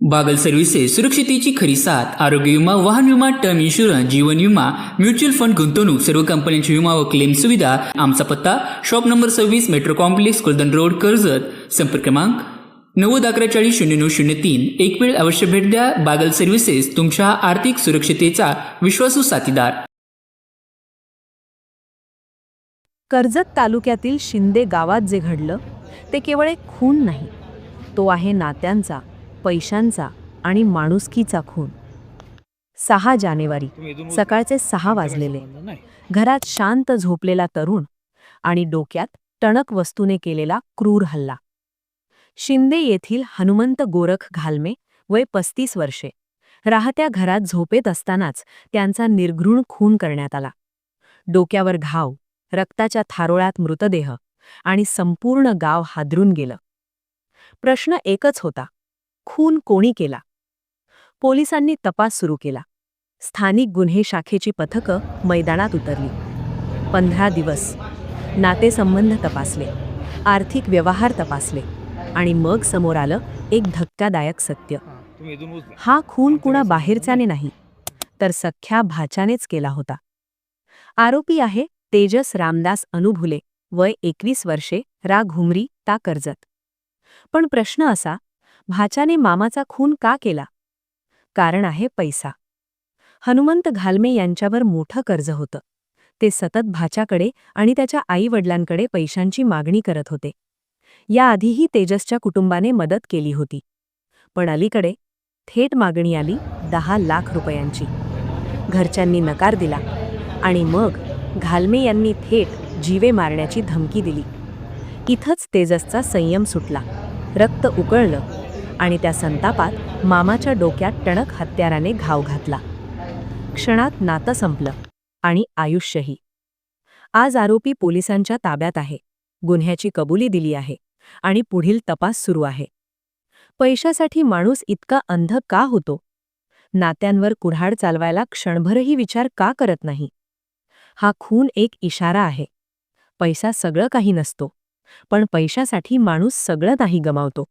Bagal services सुरक्षितेची खरी साथ आरोग्य विमा वाहन विमा टर्म इन्शुरन्स जीवन विमा म्युच्युअल फंड गुंतवणूक सर्व कंपन्यांची विमा व क्लेम सुविधा आमचा पत्ता शॉप नंबर सव्वीस metro complex Kuldan road Karjat. संपर्क क्रमांक नव्वद अकरा चाळीस शून्य नऊ शून्य तीन. एक वेळ अवश्य भेट द्या. बागल सर्व्हिसेस तुमच्या आर्थिक सुरक्षितेचा विश्वासू साथीदार. कर्जत तालुक्यातील शिंदे गावात जे घडलं ते केवळ एक खून नाही. तो आहे नात्यांचा. पैशांचा आणि माणुसकीचा खून. सहा जानेवारी सकाळचे सहा वाजलेले. घरात शांत झोपलेला तरुण आणि डोक्यात टणक वस्तूने केलेला क्रूर हल्ला. शिंदे येथील हनुमंत गोरख घालमे वय पस्तीस वर्षे. राहत्या घरात झोपेत असतानाच त्यांचा निर्घृण खून करण्यात आला. डोक्यावर घाव रक्ताच्या थारोळ्यात मृतदेह आणि संपूर्ण गाव हादरून गेलं. प्रश्न एकच होता खून कोणी केला? पोलिसांनी तपास सुरू केला. स्थानिक गुन्हे शाखेची पथकं मैदानात उतरली. पंधरा दिवस. नातेसंबंध तपासले. आर्थिक व्यवहार तपासले. आणि मग समोर आलं एक धक्कादायक सत्य. हा खून कुणा बाहेरच्याने नाही तर सख्ख्या भाच्यानेच केला होता. आरोपी आहे तेजस रामदास अनुभुले. वय एकवीस वर्षे रा घुमरी ता कर्जत. पण प्रश्न असा भाच्याने मामाचा खून का केला? कारण आहे पैसा. हनुमंत घालमे यांच्यावर मोठं कर्ज होतं. ते सतत भाच्याकडे आणि त्याच्या आईवडिलांकडे पैशांची मागणी करत होते. याआधीही तेजसच्या कुटुंबाने मदत केली होती. पण अलीकडे थेट मागणी आली दहा लाख रुपयांची. घरच्यांनी नकार दिला आणि मग घालमे यांनी थेट जीवे मारण्याची धमकी दिली. इथंच तेजसचा संयम सुटला. रक्त उकळलं. आणि त्या संतापात मामाच्या डोक्यात टणक हत्याराने घाव घातला. क्षणात नातं संपलं आणि आयुष्यही. आज आरोपी पोलिसांच्या ताब्यात आहे. गुन्ह्याची कबुली दिली आहे आणि पुढील तपास सुरू आहे. पैशासाठी माणूस इतका अंध का होतो? नात्यांवर कुऱ्हाड चालवायला क्षणभरही विचार का करत नाही? हा खून एक इशारा आहे. पैसा सगळं काही नसतो. पण पैशासाठी माणूस सगळं नाही गमावतो.